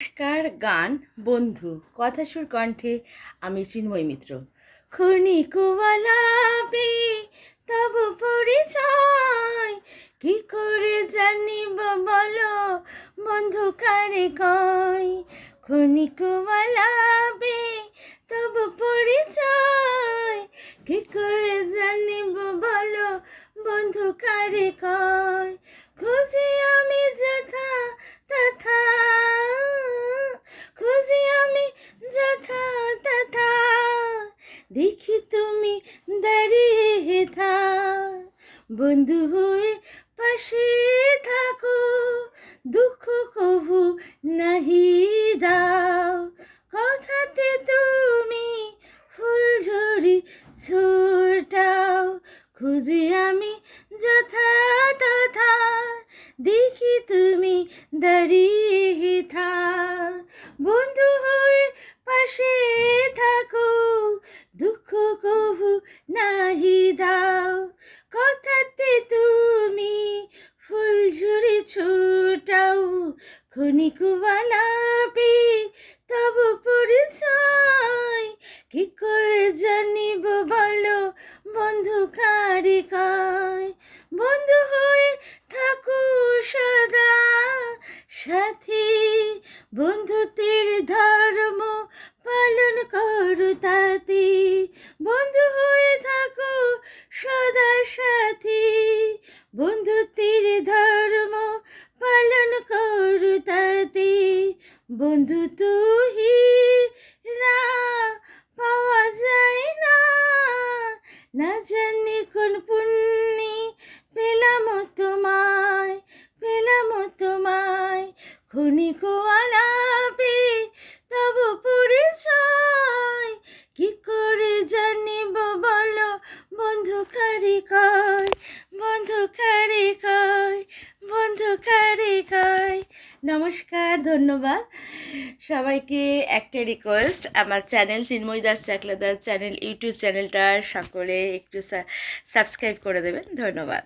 নমস্কার, গান, বন্ধু, কথা সুর কণ্ঠে আমি চিন্ময় মিত্র। ক্ষণিকওয়ালাপি তব পরিচয়, কি করে জানিব বলো বন্ধু কারে কয় ক্ষণিকওয়ালাপি তব পরিচয়, কি করে জানিব বলো বন্ধু কারে কয়? খুঁজি আমি বন্ধু হয়ে পাশে থাকো, দুঃখ কবু নাহি দাও। কথাতে তুমি ফুল ঝরি ছোটাও, খুঁজি আমি যথা ক্ষণিকওয়ালাপি তব পরিচয় কি করে জানিব বলো? বন্ধু কারি বন্ধু হয়ে থাকো সদা। সাথী, বন্ধুত্বের ধর্ম পালন করো তাতে। বন্ধু হয়ে থাকো সদা সাথী, বন্ধুত্বের ধর্ম বন্ধু তুহি না পাওয়া যায় না। না জানি কোন পুণ্যি পেলাম তোমায় পেলাম তোমায়। ক্ষণিক আলাপে তব পরিচয়, কি করে জানিব বলো? বন্ধু কারি কয়? বন্ধু কারি কয়? নমস্কার, ধন্যবাদ। সবাইকে একটা রিকোয়েস্ট আমার channel Chinmoy Das Chakladar channel YouTube চ্যানেলটা সকলে একটু সাবস্ক্রাইব করে দেবেন। ধন্যবাদ।